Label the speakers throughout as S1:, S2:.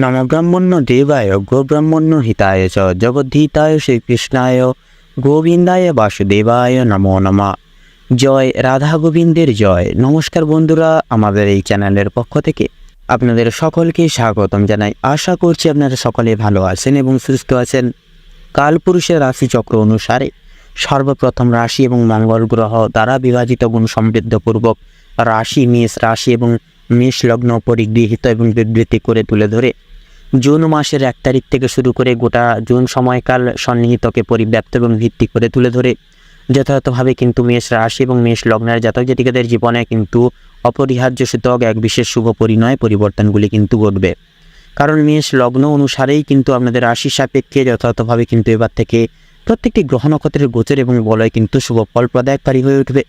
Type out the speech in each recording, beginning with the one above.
S1: নমব্রাহ্মণ্য দেবায় গোব্রাহ্মণ্য হিতায় চ জগদ্ধিতায় শ্রীকৃষ্ণায় গোবিন্দায় বাসুদেবায় নমো নমা। জয় রাধা গোবিন্দের জয়। নমস্কার বন্ধুরা আমাদের এই চ্যানেলের পক্ষ থেকে আপনাদের সকলকে স্বাগতম জানাই। আশা করছি আপনারা সকলে ভালো আছেন এবং সুস্থ আছেন। কালপুরুষের রাশিচক্র অনুসারে সর্বপ্রথম রাশি এবং মঙ্গল গ্রহ দ্বারা বিভাজিত গুণ সমৃদ্ধপূর্বক রাশি, মেষ রাশি এবং মেষ লগ্ন পরিগৃহীত এবং বিবৃতি করে তুলে ধরে। জুন মাসের এক তারিখ থেকে শুরু করে গোটা জুন সময়কাল সন্নিহিতকে পরিব্যাপ্ত এবং ভিত্তি করে তুলে ধরে। যথাযথভাবে কিন্তু মেষ রাশি এবং মেষ লগ্নের জাতক জাতিকাদের জীবনে কিন্তু অপরিহার্য সূচক এক বিশেষ শুভ পরিণয় পরিবর্তনগুলি কিন্তু ঘটবে। কারণ মেষ লগ্ন অনুসারেই কিন্তু আপনাদের রাশি সাপেক্ষে যথাযথভাবে কিন্তু এবার থেকে প্রত্যেকটি গ্রহ নক্ষত্রের গোচর এবং বলয় কিন্তু শুভ ফল প্রদায়কারী হয়ে উঠবে।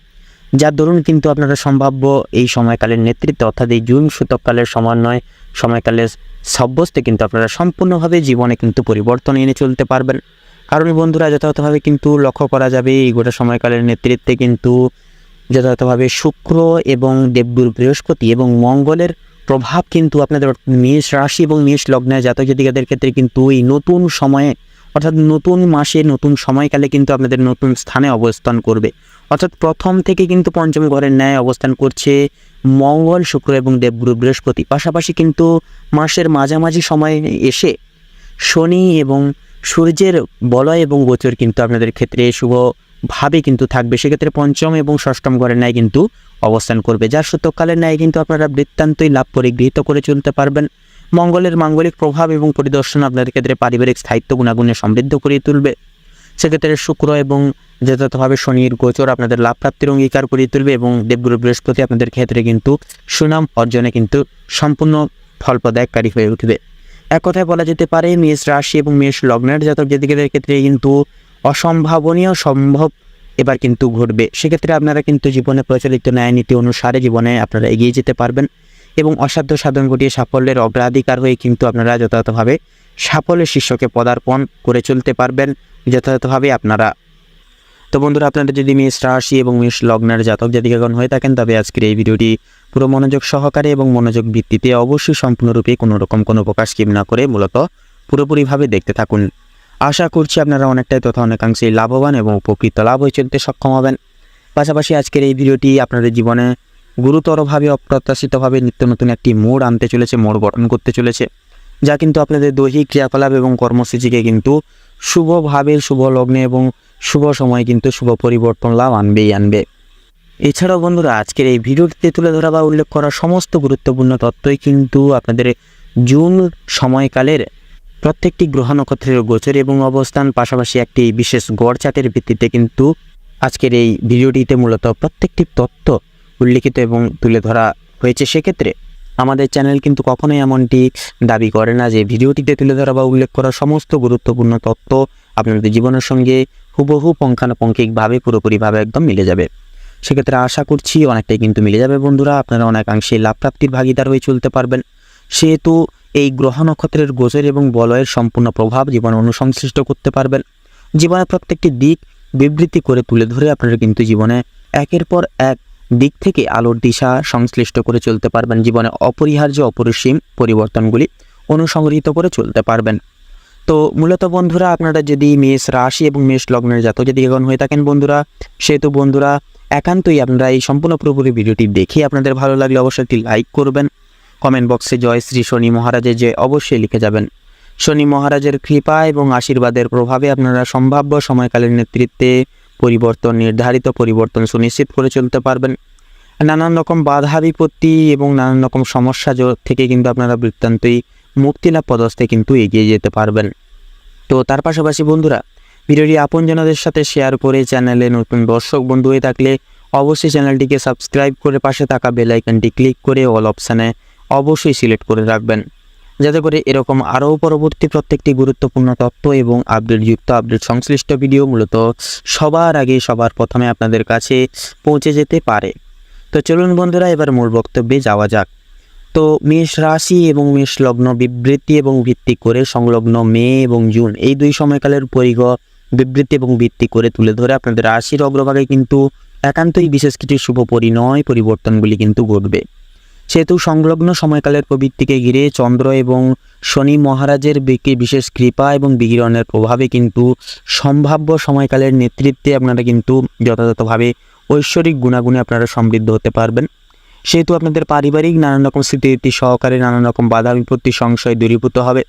S1: যার দরুন কিন্তু আপনারা সম্ভাব্য এই সময়কালের নেতৃত্ব, অর্থাৎ এই জুন শতককালের সমন্বয়, সময়কালের সাব্যস্তে কিন্তু আপনারা সম্পূর্ণভাবে জীবনে কিন্তু পরিবর্তন এনে চলতে পারবেন। কারণ বন্ধুরা, যথাযথভাবে কিন্তু লক্ষ্য করা যাবে, এই গোটা সময়কালের নেতৃত্বে কিন্তু যথাযথভাবে শুক্র এবং দেবগুরু বৃহস্পতি এবং মঙ্গলের প্রভাব কিন্তু আপনাদের মেষ রাশি এবং মেষ লগ্নে জাতক জাতিকাদের ক্ষেত্রে কিন্তু এই নতুন সময়ে, অর্থাৎ নতুন মাসে, নতুন সময়কালে কিন্তু আপনাদের নতুন স্থানে অবস্থান করবে। অর্থাৎ প্রথম থেকে কিন্তু পঞ্চম ঘরের ন্যায় অবস্থান করছে মঙ্গল, শুক্র এবং দেবগুরু বৃহস্পতি। পাশাপাশি কিন্তু মাসের মাঝামাঝি সময়ে এসে শনি এবং সূর্যের বলয় এবং গোচর কিন্তু আপনাদের ক্ষেত্রে শুভভাবে কিন্তু থাকবে। সেক্ষেত্রে পঞ্চম এবং ষষ্ঠম ঘরের ন্যায় কিন্তু অবস্থান করবে। যার সূতকালের ন্যায় কিন্তু আপনারা বৃত্তান্তই লাভ করে গৃহীত করে চলতে পারবেন। মঙ্গলের মাঙ্গলিক প্রভাব এবং পরিদর্শন আপনাদের ক্ষেত্রে পারিবারিক স্থায়িত্ব, গুণাগুণে সমৃদ্ধ করে তুলবে। সেক্ষেত্রে শুক্র এবং যথাযথভাবে শনির গোচর, আপনাদের লাভ প্রাপ্তির অঙ্গীকার করিয়ে তুলবে এবং দেবগুরু বৃহস্পতি আপনাদের ক্ষেত্রে কিন্তু সুনাম অর্জনে কিন্তু সম্পূর্ণ ফলপ্রদায়কারী হয়ে উঠবে। এক কথায় বলা যেতে পারে, মেষ রাশি এবং মেষ লগ্নের জাতক জাতিকাদের ক্ষেত্রে কিন্তু অসম্ভাবনীয় সম্ভব এবার কিন্তু ঘটবে। সেক্ষেত্রে আপনারা কিন্তু জীবনে প্রচলিত ন্যায় নীতি অনুসারে জীবনে আপনারা এগিয়ে যেতে পারবেন এবং অসাধ্য সাধন ঘটিয়ে সাফল্যের অগ্রাধিকার হয়ে কিন্তু আপনারা যথাযথভাবে সাফল্যের শীর্ষকে পদার্পণ করে চলতে পারবেন। যথাযথভাবে আপনারা তো বন্ধুরা আপনারা যদি মেষ রাশি এবং মেষ লগ্নের জাতক জাতিকাগণ হয়ে থাকেন, তবে আজকের এই ভিডিওটি পুরো মনোযোগ সহকারে এবং মনোযোগ ভিত্তিতে অবশ্যই সম্পূর্ণরূপে কোনো রকম কোনো প্রকাশ স্কিম না করে মূলত পুরোপুরিভাবে দেখতে থাকুন। আশা করছি আপনারা অনেকটাই তথা অনেকাংশেই লাভবান এবং উপকৃত লাভ হয়ে চলতে সক্ষম হবেন। পাশাপাশি আজকের এই ভিডিওটি আপনাদের জীবনে গুরুতরভাবে অপ্রত্যাশিতভাবে নিত্য নতুন একটি মোড় আনতে চলেছে, মোড় গঠন করতে চলেছে, যা কিন্তু আপনাদের দৈহিক ক্রিয়াকলাপ এবং কর্মসূচিকে কিন্তু শুভভাবে শুভ লগ্নে এবং শুভ সময় কিন্তু শুভ পরিবর্তন লাভ আনবেই আনবে। এছাড়াও বন্ধুরা, আজকের এই ভিডিওটিতে তুলে ধরা বা উল্লেখ করা সমস্ত গুরুত্বপূর্ণ তথ্যই কিন্তু আপনাদের জুন সময়কালের প্রত্যেকটি গ্রহ নক্ষত্রের গোচর এবং অবস্থান, পাশাপাশি একটি বিশেষ গড় চার্টের ভিত্তিতে কিন্তু আজকের এই ভিডিওটিতে মূলত প্রত্যেকটি তথ্য উল্লিখিত এবং তুলে ধরা হয়েছে। সেক্ষেত্রে আমাদের চ্যানেল কিন্তু কখনোই এমনটি দাবি করে না যে ভিডিওটিতে তুলে ধরা বা উল্লেখ করা সমস্ত গুরুত্বপূর্ণ তথ্য আপনাদের জীবনের সঙ্গে হুবহু পঙ্খানুপঙ্খিকভাবে, পুরোপুরিভাবে একদম মিলে যাবে। সেক্ষেত্রে আশা করছি অনেকটাই কিন্তু মিলে যাবে বন্ধুরা। আপনারা অনেকাংশে লাভ প্রাপ্তির ভাগিদার হয়ে চলতে পারবেন। সেহেতু এই গ্রহ নক্ষত্রের গোচর এবং বলয়ের সম্পূর্ণ প্রভাব জীবনে অনুসংশ্লিষ্ট করতে পারবেন। জীবনের প্রত্যেকটি দিক বিবৃতি করে তুলে ধরে আপনারা কিন্তু জীবনে একের পর এক দিক থেকে আলোর দিশা সংশ্লিষ্ট করে চলতে পারবেন। জীবনে অপরিহার্য, অপরিসীম পরিবর্তনগুলি অনুসংগৃহীত করে চলতে পারবেন। তো মূলত বন্ধুরা আপনারা যদি মেষ রাশি এবং মেষ লগ্নের জাতক যদি এগন হয়ে থাকেন বন্ধুরা, সেহেতু বন্ধুরা একান্তই আপনারা এই সম্পূর্ণ পুরোপুরি ভিডিওটি দেখে আপনাদের ভালো লাগলে অবশ্যই একটি লাইক করবেন। কমেন্ট বক্সে জয় শ্রী শনি মহারাজের যে অবশ্যই লিখে যাবেন। শনি মহারাজের কৃপা এবং আশীর্বাদের প্রভাবে আপনারা সম্ভাব্য সময়কালের নেতৃত্বে পরিবর্তন, নির্ধারিত পরিবর্তন সুনিশ্চিত করে চলতে পারবেন। নানান রকম বাধা বিপত্তি এবং নানান রকম সমস্যা থেকে কিন্তু আপনারা বৃত্তান্তই মুক্তিলাভ পদস্থে কিন্তু এগিয়ে যেতে পারবেন। তো তার পাশাপাশি বন্ধুরা, ভিডিওটি আপনজনদের সাথে শেয়ার করে চ্যানেলে নতুন দর্শক বন্ধু হয়ে থাকলে অবশ্যই চ্যানেলটিকে সাবস্ক্রাইব করে পাশে থাকা বেল আইকনটি ক্লিক করে অল অপশানে অবশ্যই সিলেক্ট করে রাখবেন। যাতে করে এরকম আরও পরবর্তী প্রত্যেকটি গুরুত্বপূর্ণ তথ্য এবং আপডেটযুক্ত আপডেট সংশ্লিষ্ট ভিডিও মূলত সবার আগে সবার প্রথমে আপনাদের কাছে পৌঁছে যেতে পারে। তো চলুন বন্ধুরা, এবার মূল বক্তব্যে যাওয়া যাক। তো মেষ রাশি এবং মেষ লগ্ন বিবৃতি এবং ভিত্তি করে সংলগ্ন মে এবং জুন এই দুই সময়কালের পরিগ বিবৃতি এবং ভিত্তি করে তুলে ধরে আপনাদের রাশির অগ্রভাগে কিন্তু একান্তই বিশেষ কিছু শুভ পরিণয় পরিবর্তনগুলি কিন্তু ঘটবে। সেহেতু সংলগ্ন সময়কালের প্রবৃত্তিকে ঘিরে চন্দ্র এবং শনি মহারাজের বিশেষ কৃপা এবং বিকিরণের প্রভাবে কিন্তু সম্ভাব্য সময়কালের নেতৃত্বে আপনারা কিন্তু যথাযথভাবে ঐশ্বরিক গুণাগুণে আপনারা সমৃদ্ধ হতে পারবেন। সেহেতু আপনাদের পারিবারিক নানান রকম স্মৃতি সহকারে নানান রকম বাধা বিপত্তি সংশয় দূরীভূত হবে।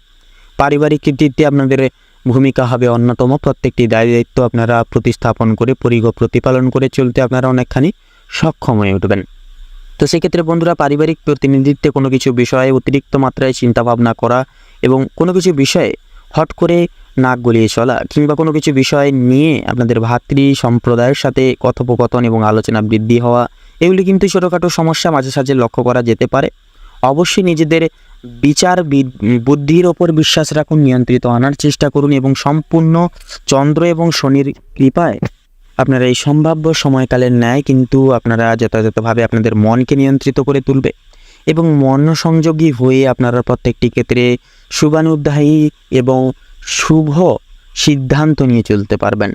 S1: পারিবারিক কৃতিত্বে আপনাদের ভূমিকা হবে অন্যতম। প্রত্যেকটি দায় দায়িত্ব আপনারা প্রতিস্থাপন করে পরিগ প্রতিপালন করে চলতে আপনারা অনেকখানি সক্ষম হয়ে উঠবেন। তো সেক্ষেত্রে বন্ধুরা, পারিবারিক প্রতিনিধিত্বে কোনো কিছু বিষয়ে অতিরিক্ত মাত্রায় চিন্তাভাবনা করা এবং কোনো কিছু বিষয়ে হট করে নাক গলিয়ে চলা কিংবা কোনো কিছু বিষয় নিয়ে আপনাদের ভাতৃ সম্প্রদায়ের সাথে কথোপকথন এবং আলোচনা বৃদ্ধি হওয়া এগুলি কিন্তু ছোটোখাটো সমস্যা মাঝে সাঝে লক্ষ্য করা যেতে পারে। অবশ্যই নিজেদের বিচার বুদ্ধির ওপর বিশ্বাস রাখুন, নিয়ন্ত্রিত আনার চেষ্টা করুন এবং সম্পূর্ণ চন্দ্র এবং শনির কৃপায় আপনারা এই সম্ভাব্য সময়কালের ন্যায় কিন্তু আপনারা যথাযথভাবে আপনাদের মনকে নিয়ন্ত্রিত করে তুলবে এবং মন সংযোগী হয়ে আপনারা প্রত্যেকটি ক্ষেত্রে শুভানুধ্যায়ী এবং শুভ সিদ্ধান্ত নিয়ে চলতে পারবেন।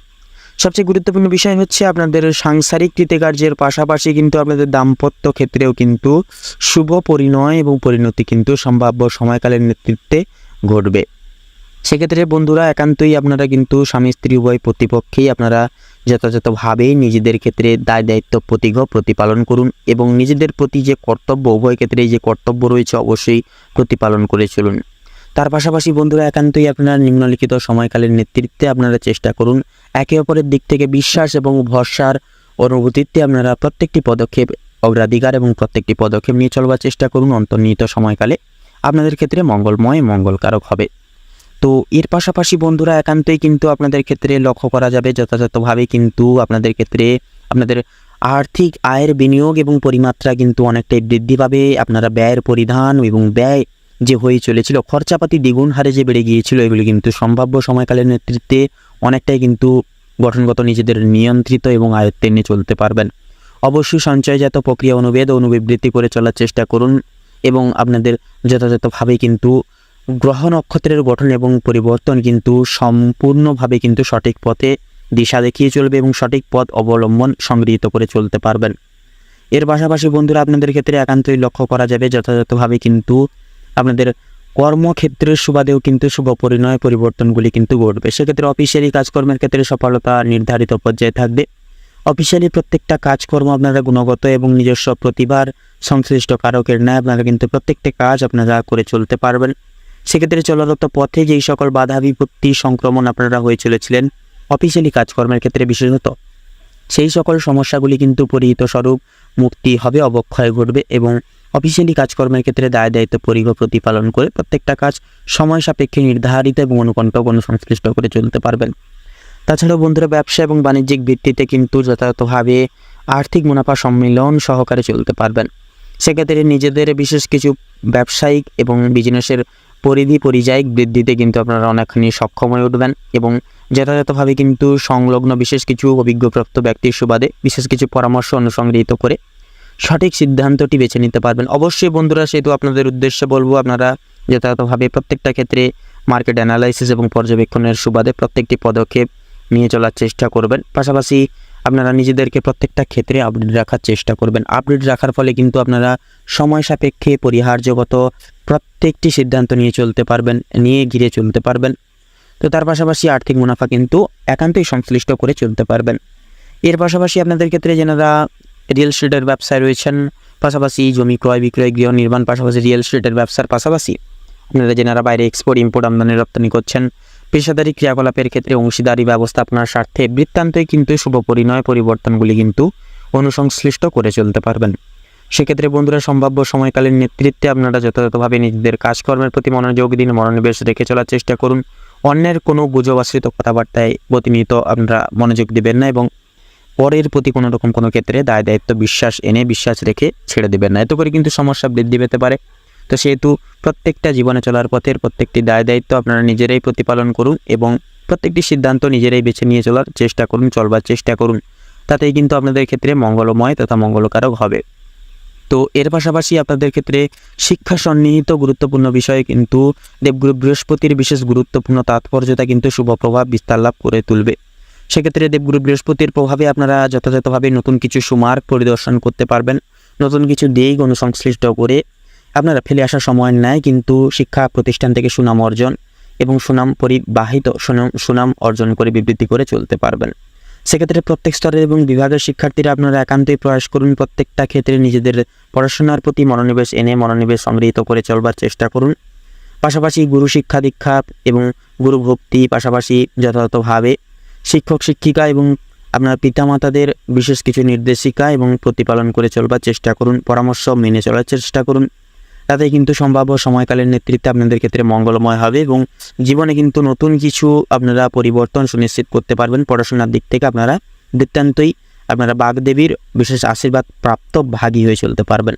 S1: সবচেয়ে গুরুত্বপূর্ণ বিষয় হচ্ছে আপনাদের সাংসারিক কৃতকার্যের পাশাপাশি কিন্তু আপনাদের দাম্পত্য ক্ষেত্রেও কিন্তু শুভ পরিণয় এবং পরিণতি কিন্তু সম্ভাব্য সময়কালের নেতৃত্বে ঘটবে। সেক্ষেত্রে বন্ধুরা, একান্তই আপনারা কিন্তু স্বামী, স্ত্রী, উভয় প্রতিপক্ষেই আপনারা যথাযথভাবে নিজেদের ক্ষেত্রে দায়, দায়িত্ব, প্রতিঘ প্রতিপালন করুন এবং নিজেদের প্রতি যে কর্তব্য, উভয় ক্ষেত্রে যে কর্তব্য রয়েছে অবশ্যই প্রতিপালন করে চলুন। তার পাশাপাশি বন্ধুরা, একান্তই আপনারা নিম্নলিখিত সময়কালের নেতৃত্বে আপনারা চেষ্টা করুন একে অপরের দিক থেকে বিশ্বাস এবং ভরসার অনুভূতিতে আপনারা প্রত্যেকটি পদক্ষেপ, অগ্রাধিকার এবং প্রত্যেকটি পদক্ষেপ নিয়ে চলবার চেষ্টা করুন। অন্তর্নিহিত সময়কালে আপনাদের ক্ষেত্রে মঙ্গলময়, মঙ্গলকারক হবে। তো এর পাশাপাশি বন্ধুরা, একান্তই কিন্তু আপনাদের ক্ষেত্রে লক্ষ্য করা যাবে, যথাযথভাবে কিন্তু আপনাদের ক্ষেত্রে আপনাদের আর্থিক আয়ের বিনিয়োগ এবং পরিমাত্রা কিন্তু অনেকটাই বৃদ্ধি পাবে। আপনারা ব্যয়ের পরিধান এবং ব্যয় যে হয়ে চলেছিল, খরচাপাতি দ্বিগুণ হারে যে বেড়ে গিয়েছিল, এগুলি কিন্তু সম্ভাব্য সময়কালের নেতৃত্বে অনেকটাই কিন্তু গঠনগত নিজেদের নিয়ন্ত্রিত এবং আয়ত্তে নিয়ে চলতে পারবেন। অবশ্যই সঞ্চয়জাত প্রক্রিয়া অনুবেদ অনুবিবৃত্তি করে চলার চেষ্টা করুন এবং আপনাদের যথাযথভাবে কিন্তু গ্রহ নক্ষত্রের গঠন এবং পরিবর্তন কিন্তু সম্পূর্ণভাবে কিন্তু সঠিক পথে দিশা দেখিয়ে চলবে এবং সঠিক পথ অবলম্বন সংগৃহীত করে চলতে পারবেন। এর পাশাপাশি বন্ধুরা, আপনাদের ক্ষেত্রে একান্তই লক্ষ্য করা যাবে, যথাযথভাবে কিন্তু আপনাদের কর্মক্ষেত্রের সুবাদেও কিন্তু শুভ পরিণয় পরিবর্তনগুলি কিন্তু ঘটবে। সেক্ষেত্রে অফিসিয়ালি কাজকর্মের ক্ষেত্রে সফলতা নির্ধারিত পর্যায়ে থাকবে। অফিসিয়ালি প্রত্যেকটা কাজকর্ম আপনারা গুণগত এবং নিজস্ব প্রতিভার সংশ্লিষ্ট কারকের ন্যায় আপনারা কিন্তু প্রত্যেকটা কাজ আপনারা করে চলতে পারবেন। সেক্ষেত্রে চলারত পথে যেই সকল বাধা বিপত্তি সংক্রমণ আপনারা হয়ে চলেছিলেন অফিসিয়ালি কাজকর্মের ক্ষেত্রে বিশেষত, সেই সকল সমস্যাগুলি কিন্তু পরিহিত স্বরূপ মুক্তি হবে, অবক্ষয় ঘটবে এবং অফিসিয়ালি কাজকর্মের ক্ষেত্রে দায় দায়িত্ব পরিঘ প্রতিপালন করে প্রত্যেকটা কাজ সময় সাপেক্ষে নির্ধারিত এবং অনুকণ্ঠক অনুসংশ্লিষ্ট করে চলতে পারবেন। তাছাড়াও বন্ধুরা, ব্যবসা এবং বাণিজ্যিক ভিত্তিতে কিন্তু যথাযথভাবে আর্থিক মুনাফা সম্মিলন সহকারে চলতে পারবেন। সেক্ষেত্রে নিজেদের বিশেষ কিছু ব্যবসায়িক এবং বিজনেসের পরিধি, পরিযায়িক বৃদ্ধিতে কিন্তু আপনারা অনেকখানি সক্ষম হয়ে উঠবেন এবং যথাযথভাবে কিন্তু সংলগ্ন বিশেষ কিছু অভিজ্ঞপ্রাপ্ত ব্যক্তির সুবাদে বিশেষ কিছু পরামর্শ অনুসংগৃহীত করে সঠিক সিদ্ধান্তটি বেছে নিতে পারবেন। অবশ্যই বন্ধুরা, সেহেতু আপনাদের উদ্দেশ্যে বলব, আপনারা যথাযথভাবে প্রত্যেকটা ক্ষেত্রে মার্কেট অ্যানালাইসিস এবং পর্যবেক্ষণের সুবাদে প্রত্যেকটি পদক্ষেপ নিয়ে চলার চেষ্টা করবেন। পাশাপাশি আপনারা নিজেদেরকে প্রত্যেকটা ক্ষেত্রে আপডেট রাখার চেষ্টা করবেন। আপডেট রাখার ফলে কিন্তু আপনারা সময় সাপেক্ষে পরিহার্যগত প্রত্যেকটি সিদ্ধান্ত নিয়ে চলতে পারবেন, নিয়ে ঘিরে চলতে পারবেন। তো তার পাশাপাশি আর্থিক মুনাফা কিন্তু একান্তই সংশ্লিষ্ট করে চলতে পারবেন। এর পাশাপাশি আপনাদের ক্ষেত্রে যেনারা রিয়েল স্টেটের ব্যবসায় রয়েছেন, পাশাপাশি জমি ক্রয়, বিক্রয়, গৃহ নির্মাণ, পাশাপাশি রিয়েল স্টেটের ব্যবসার পাশাপাশি আপনারা যেনারা বাইরে এক্সপোর্ট ইম্পোর্ট আমদানি, রপ্তানি করছেন, পেশাদারি ক্রিয়াকলাপের ক্ষেত্রে অংশীদারি ব্যবস্থাপনার স্বার্থে বৃত্তান্তই কিন্তু শুভ পরিণয় পরিবর্তনগুলি কিন্তু অনুসংশ্লিষ্ট করে চলতে পারবেন। সেক্ষেত্রে বন্ধুরা, সম্ভাব্য সময়কালীন নেতৃত্বে আপনারা যথাযথভাবে নিজেদের কাজকর্মের প্রতি মনোযোগ দিন, মনোনিবেশ রেখে চলার চেষ্টা করুন। অন্যের কোনো গুজব আশ্রিত কথাবার্তায় প্রতিনিয়ত আপনারা মনোযোগ দিবেন না এবং পরের প্রতি কোনো রকম কোনো ক্ষেত্রে দায় দায়িত্ব, বিশ্বাস এনে বিশ্বাস রেখে ছেড়ে দেবেন না। এতে করে কিন্তু সমস্যা বৃদ্ধি পেতে পারে। তো সেহেতু প্রত্যেকটা জীবনে চলার পথের প্রত্যেকটি দায় দায়িত্ব আপনারা নিজেরাই প্রতিপালন করুন এবং প্রত্যেকটি সিদ্ধান্ত নিজেরাই বেছে নিয়ে চলার চেষ্টা করুন, চলবার চেষ্টা করুন। তাতেই কিন্তু আপনাদের ক্ষেত্রে মঙ্গলময় তথা মঙ্গলকারক হবে। তো এর পাশাপাশি আপনাদের ক্ষেত্রে শিক্ষা সন্নিহিত গুরুত্বপূর্ণ বিষয়ে কিন্তু দেবগুরু বৃহস্পতির বিশেষ গুরুত্বপূর্ণ তাৎপর্যতা কিন্তু শুভ প্রভাব বিস্তার লাভ করে তুলবে। সেক্ষেত্রে দেবগুরু বৃহস্পতির প্রভাবে আপনারা যথাযথভাবে নতুন কিছু সুমার্গ পরিদর্শন করতে পারবেন। নতুন কিছু দিক অনুসংশ্লিষ্ট করে আপনারা ফেলে আসার সময় নেয়, কিন্তু শিক্ষা প্রতিষ্ঠান থেকে সুনাম অর্জন এবং সুনাম পরিবাহিত সুনাম সুনাম অর্জন করে বিবৃতি করে চলতে পারবেন। সেক্ষেত্রে প্রত্যেক স্তরের এবং বিভাগের শিক্ষার্থীরা আপনারা একান্তই প্রয়াস করুন, প্রত্যেকটা ক্ষেত্রে নিজেদের পড়াশোনার প্রতি মনোনিবেশ এনে মনোনিবেশ সংগৃহীত করে চলবার চেষ্টা করুন। পাশাপাশি গুরু শিক্ষা দীক্ষা এবং গুরু ভক্তি পাশাপাশি যথাযথভাবে শিক্ষক, শিক্ষিকা এবং আপনার পিতামাতাদের বিশেষ কিছু নির্দেশিকা এবং প্রতিপালন করে চলবার চেষ্টা করুন, পরামর্শ মেনে চলার চেষ্টা করুন। তাতে কিন্তু সম্ভাব্য সময়কালের নেতৃত্বে আপনাদের ক্ষেত্রে মঙ্গলময় হবে এবং জীবনে কিন্তু নতুন কিছু আপনারা পরিবর্তন সুনিশ্চিত করতে পারবেন। পড়াশোনার দিক থেকে আপনারা নিতান্তই আপনারা বাগদেবীর বিশেষ আশীর্বাদ প্রাপ্ত ভাগী হয়ে চলতে পারবেন।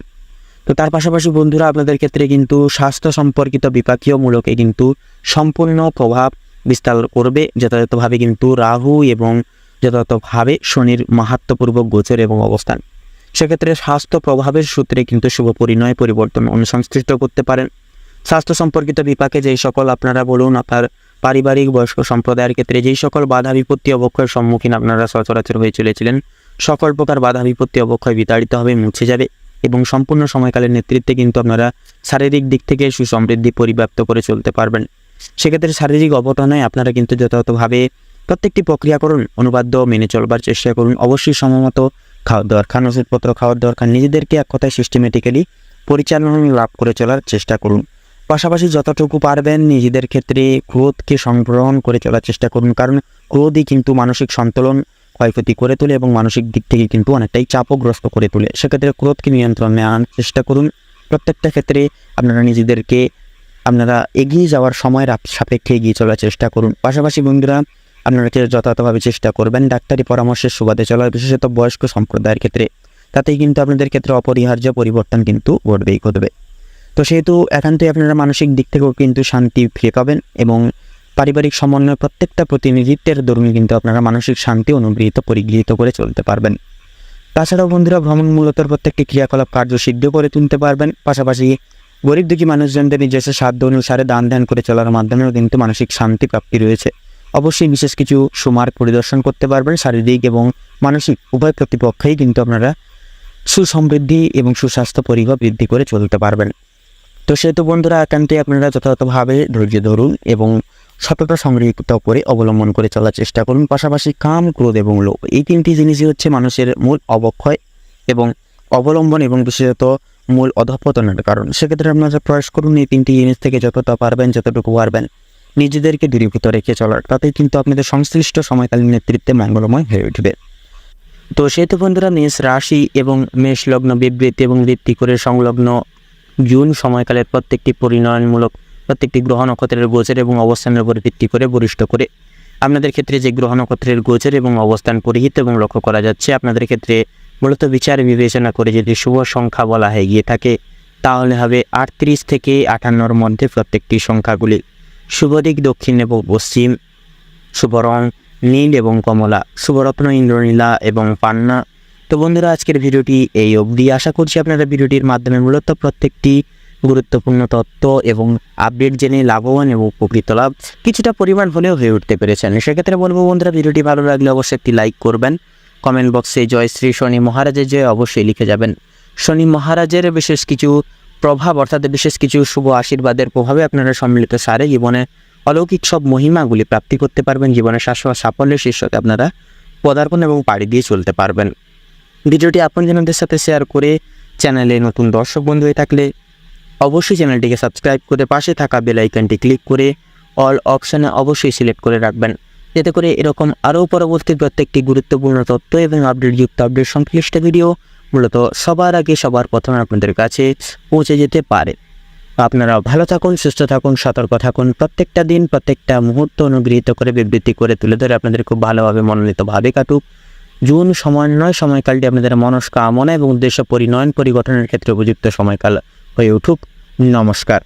S1: তো তার পাশাপাশি বন্ধুরা, আপনাদের ক্ষেত্রে কিন্তু স্বাস্থ্য সম্পর্কিত বিপাকীয় মূলকে কিন্তু সম্পূর্ণ প্রভাব বিস্তার করবে, যথাযথভাবে কিন্তু রাহু এবং যথাযথভাবে শনির মাহাত্মপূর্বক গোচর এবং অবস্থান। সেক্ষেত্রে স্বাস্থ্য প্রভাবের সূত্রে কিন্তু শুভ পরিণয় পরিবর্তন অনুসংশ্লিষ্ট করতে পারেন। স্বাস্থ্য সম্পর্কিত বিপাকে যেই সকল আপনারা বলুন, আপনার পারিবারিক, বয়স্ক সম্প্রদায়ের ক্ষেত্রে যেই সকল বাধা বিপত্তি অবক্ষয়ের সম্মুখীন আপনারা সচরাচর হয়ে চলেছিলেন, সকল প্রকার বাধা বিপত্তি অবক্ষয় বিতাড়িত হবে, মুছে যাবে এবং সম্পূর্ণ সময়কালের নেতৃত্বে কিন্তু আপনারা শারীরিক দিক থেকে সুসমৃদ্ধি পরিব্যাপ্ত করে চলতে পারবেন। সেক্ষেত্রে শারীরিক অবটনায় আপনারা কিন্তু যথাযথভাবে প্রত্যেকটি প্রক্রিয়াকরণ অনুবাদ্য মেনে চলবার চেষ্টা করুন। অবশ্যই সময়মত খাওয়ার দরকার ওষুধপত্র খাওয়ার দরকার। নিজেদেরকে এক কথায় সিস্টেমেটিক্যালি পরিচালনা লাভ করে চলার চেষ্টা করুন। পাশাপাশি যতটুকু পারবেন নিজেদের ক্ষেত্রে ক্রোধকে সংগ্রহণ করে চলার চেষ্টা করুন। কারণ ক্রোধই কিন্তু মানসিক সন্তুলন ক্ষয়ক্ষতি করে তোলে এবং মানসিক দিক থেকে কিন্তু অনেকটাই চাপগ্রস্ত করে তোলে। সেক্ষেত্রে ক্রোধকে নিয়ন্ত্রণে আনার চেষ্টা করুন। প্রত্যেকটা ক্ষেত্রে আপনারা নিজেদেরকে আপনারা এগিয়ে যাওয়ার সময়ের সাপেক্ষে এগিয়ে চলার চেষ্টা করুন। পাশাপাশি বন্ধুরা আপনারা যথাযথভাবে চেষ্টা করবেন ডাক্তারি পরামর্শের সুবাদে চলার, বিশেষত বয়স্ক সম্প্রদায়ের ক্ষেত্রে। তাতেই কিন্তু আপনাদের ক্ষেত্রে অপরিহার্য পরিবর্তন কিন্তু ঘটবেই ঘটবে। তো সেহেতু একান্তই আপনারা মানসিক দিক থেকেও কিন্তু শান্তি ফিরে পাবেন এবং পারিবারিক সমন্বয় প্রত্যেকটা প্রতিনিধিত্বের দরুন কিন্তু আপনারা মানসিক শান্তি অনুগৃহীত, পরিগৃহীত করে চলতে পারবেন। তাছাড়াও বন্ধুরা, ভ্রমণ মূলত প্রত্যেকটি ক্রিয়াকলাপ কার্যসিদ্ধ করে তুলতে পারবেন। পাশাপাশি গরিব দুঃখী মানুষজনদের নিজস্ব সাধ্য অনুসারে দান ধ্যান করে চলার মাধ্যমেও কিন্তু মানসিক শান্তি প্রাপ্তি রয়েছে। অবশ্যই বিশেষ কিছু সুমার্গ পরিদর্শন করতে পারবেন শারীরিক এবং মানসিক, উভয় প্রতিপক্ষেই কিন্তু আপনারা সুসমৃদ্ধি এবং সুস্বাস্থ্য পরিবার বৃদ্ধি করে চলতে পারবেন। তো সেহেতু বন্ধুরা একান্তই আপনারা যথাযথভাবে ধৈর্য ধরুন এবং সততা সংগৃহীত করে অবলম্বন করে চলার চেষ্টা করুন। পাশাপাশি কাম, ক্রোধ এবং লোভ, এই তিনটি জিনিসই হচ্ছে মানুষের মূল অবক্ষয় এবং অবলম্বন এবং বিশেষত মূল অধপতনের কারণ। সেক্ষেত্রে আপনারা প্রয়াস করুন, এই তিনটি জিনিস থেকে যতটা পারবেন, যতটুকু পারবেন, নিজেদেরকে দূরীভূত রেখে চলার। তাতে কিন্তু আপনাদের সংশ্লিষ্ট সময়কালীন নেতৃত্বে মঙ্গলময় হয়ে উঠবে। তো সেহেতু বন্ধুরা, মেষ রাশি এবং মেষ লগ্ন বিবৃতি এবং ভিত্তি করে সংলগ্ন জুন সময়কালের প্রত্যেকটি পরিণয়নমূলক, প্রত্যেকটি গ্রহ নক্ষত্রের গোচর এবং অবস্থানের উপর ভিত্তি করে বরিষ্ঠ করে আপনাদের ক্ষেত্রে যে গ্রহ নক্ষত্রের গোচর এবং অবস্থান পরিহিত এবং লক্ষ্য করা যাচ্ছে, আপনাদের ক্ষেত্রে মূলত বিচার বিবেচনা করে যদি শুভ সংখ্যা বলা হয়ে গিয়ে থাকে, তাহলে হবে আটত্রিশ থেকে আটান্নর মধ্যে প্রত্যেকটি সংখ্যাগুলি। শুভ দিক, দক্ষিণ এবং পশ্চিম। শুভ রং, নীল এবং কমলা। শুভরত্ন ইন্দ্রনীলা এবং পান্না। তো বন্ধুরা, আজকের ভিডিওটি এই অবধি। আশা করছি আপনারা ভিডিওটির মাধ্যমে মূলত প্রত্যেকটি গুরুত্বপূর্ণ তথ্য এবং আপডেট জেনে লাভবান এবং উপকৃত লাভ কিছুটা পরিমাণ হলেও হয়ে উঠতে পেরেছেন। সেক্ষেত্রে বলব বন্ধুরা, ভিডিওটি ভালো লাগলে অবশ্যই একটি লাইক করবেন। কমেন্ট বক্সে জয় শ্রী শনি মহারাজের জয় অবশ্যই লিখে যাবেন। শনি মহারাজের বিশেষ কিছু প্রভাব, অর্থাৎ বিশেষ কিছু শুভ আশীর্বাদের প্রভাবে আপনারা সম্মিলিত সারে জীবনে অলৌকিক সব মহিমাগুলি প্রাপ্তি করতে পারবেন। জীবনে শাশ্বত সাফল্যের শীর্ষকে আপনারা পদার্পণ এবং পাড়ি দিয়ে চলতে পারবেন। ভিডিওটি আপনজনদের সাথে শেয়ার করে চ্যানেলে নতুন দর্শক বন্ধু হয়ে থাকলে অবশ্যই চ্যানেলটিকে সাবস্ক্রাইব করে পাশে থাকা বেল আইকনটি ক্লিক করে অল অপশানে অবশ্যই সিলেক্ট করে রাখবেন। যাতে করে এরকম আরও পরবর্তী প্রত্যেকটি গুরুত্বপূর্ণ তথ্য এবং আপডেটযুক্ত আপডেট সংশ্লিষ্ট ভিডিও মূলত সবার আগে, সবার প্রথমে আপনাদের কাছে পৌঁছে যেতে পারে। আপনারা ভালো থাকুন, সুস্থ থাকুন, সতর্ক থাকুন। প্রত্যেকটা দিন, প্রত্যেকটা মুহূর্ত অনুগৃহীত করে, বিবৃতি করে তুলে ধরে আপনাদের খুব ভালোভাবে মনোনীতভাবে কাটুক। জুন সমন্বয় সময়কালটি আপনাদের মনস্কামনা এবং উদ্দেশ্য পরিণয়ন, পরিগঠনের ক্ষেত্রে উপযুক্ত সময়কাল হয়ে উঠুক। নমস্কার।